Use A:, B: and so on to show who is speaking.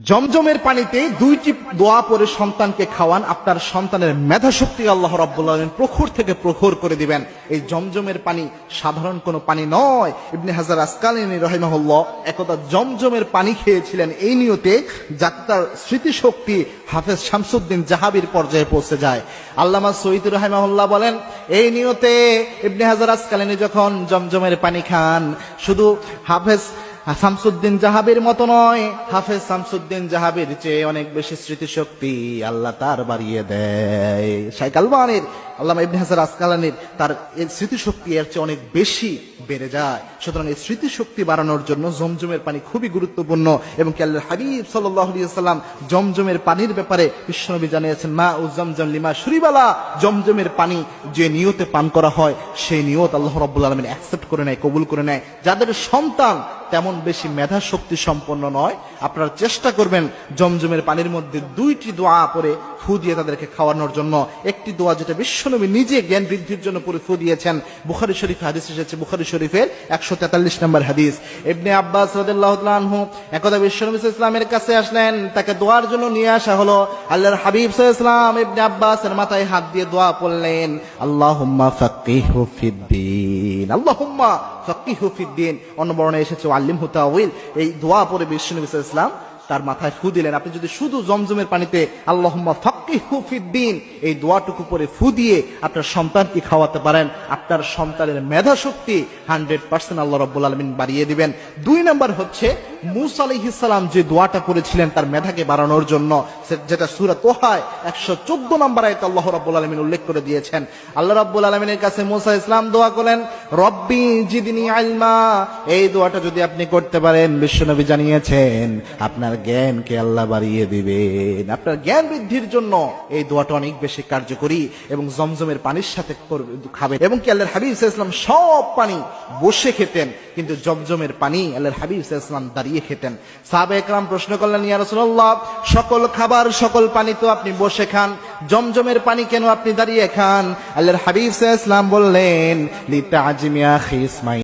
A: জমজমের পানিতে দুইটি দোয়া পরে সন্তানকে খাওয়ান। আপনার সন্তানের মেধা শক্তি আল্লাহ রাব্বুল আলামিন প্রখর থেকে প্রখর করে দিবেন। এই জমজমের পানি সাধারণ কোনো পানি নয়। ইবনে হাজার আসকালিনী রহিমাহুল্লাহ একদা জমজমের পানি খেয়েছিলেন। এই নিয়তে যাতে তার স্মৃতিশক্তি হাফেজ শামসুদ্দিন জাহাবির পর্যায়ে পৌঁছে যায়। আল্লামা সৈয়দ রহিমাহুল্লাহ বলেন, এই নিয়তে ইবনে হাজার আসকালিনী যখন জমজমের পানি খান, শুধু হাফেজ শামসুদ্দিন জাহাবের মতো নয়। হাফেজ শামসুদ্দিন জাহাবের চেয়ে অনেক বেশি স্মৃতিশক্তি আল্লাহ তার বাড়িয়ে দেয়। শাইখ আলবানের, আল্লামা ইবনে হাসার আসকালানির তার স্মৃতিশক্তি এর চেয়ে অনেক বেশি বেড়ে যায়। সুতরাং এই স্মৃতিশক্তি বাড়ানোর জন্য জমজমের পানি খুবই গুরুত্বপূর্ণ এবং আল্লাহ হাবিব সাল্লাম জমজমের পানির ব্যাপারে বিশ্বনবী জানিয়েছেন, মা ও জমজম লিমা শুরিবালা। জমজমের পানি যে নিয়তে পান করা হয়, সেই নিয়ত আল্লাহ রব্বুল আলমিন অ্যাকসেপ্ট করে নেয়, কবুল করে নেয়। যাদের সন্তান তেমন বেশি মেধা শক্তি সম্পন্ন নয়। আপনারা চেষ্টা করবেন জমজমের পানির মধ্যে দুইটি দোয়া পরে ফু দিয়ে তাদেরকে খাওয়ানোর জন্য। একটি দোয়া যেটা বিশ্বনবী নিজে জ্ঞান বৃদ্ধির জন্য পরে ফু দিয়েছেন। বুখারি শরীফ হাদিস এসেছে, বুখারি শরীফের একশো তেতাল্লিশ নম্বর হাদিস। ইবনে আব্বাস রাদিয়াল্লাহু আনহু একদা বিশ্বনবী ইসলামের কাছে আসলেন, তাকে দোয়ার জন্য নিয়ে আসা হলো। আল্লাহর হাবিব ইসলাম ইবনে আব্বাসের মাথায় হাত দিয়ে দোয়া পড়লেন ফাক্কিহু ফিদ্দিন আল্লাহুম্মা ফাক্কিহু ফিদ্দিন অন্য বর্ণে এসেছে আল্লিম হুতাউল এই দোয়া পরে বিশ্বনবী ইসলাম তার মাথায় ফু দিলেন। আপনি যদি শুধু জমজমের পানিতে আল্লাহুম্মা ফাক্কিহু ফিদ্দিন এই দোয়াটুকু পরে ফু দিয়ে আপনার সন্তানকে খাওয়াতে পারেন। আপনার সন্তানের মেধা শক্তি হান্ড্রেড পার্সেন্ট আল্লাহ রব্বুল আলমিন বাড়িয়ে দিবেন। দুই নাম্বার হচ্ছে মুসা যে দোয়াটা করেছিলেন তার মেধাকে বাড়ানোর জন্য যেটা সুরা তোহায় একশো চোদ্দ নম্বর আয়তে আল্লাহ আলমিন উল্লেখ করে দিয়েছেন। আল্লাহ আলমিনের কাছে মুসা ইসলাম দোয়া রব্বি জিদিনী আলমা এই দোয়াটা যদি আপনি করতে পারেন, বিশ্বনবী জানিয়েছেন, আপনার জ্ঞানকে আল্লাহ বাড়িয়ে দিবেন। আপনার জ্ঞান বৃদ্ধির জন্য এই দোয়াটা অনেক বেশি কার্যকরী এবং জমজমের পানির সাথে খাবেন। এবং কি আল্লাহর হাবিব ইসলাম সব পানি বসে খেতেন, কিন্তু জমজমের পানি আল্লাহর হাবিব ইসলাম দাঁড়িয়ে খেতেন। সাহাবে একরাম প্রশ্ন করলেন, ইয়া রাসূলুল্লাহ, সকল খাবার, সকল পানি তো আপনি বসে খান। জমজমের পানি কেন আপনি দাঁড়িয়ে খান? আল্লাহর হাবিব ইসলাম বললেন লিতাজিমিয়া খিসমাই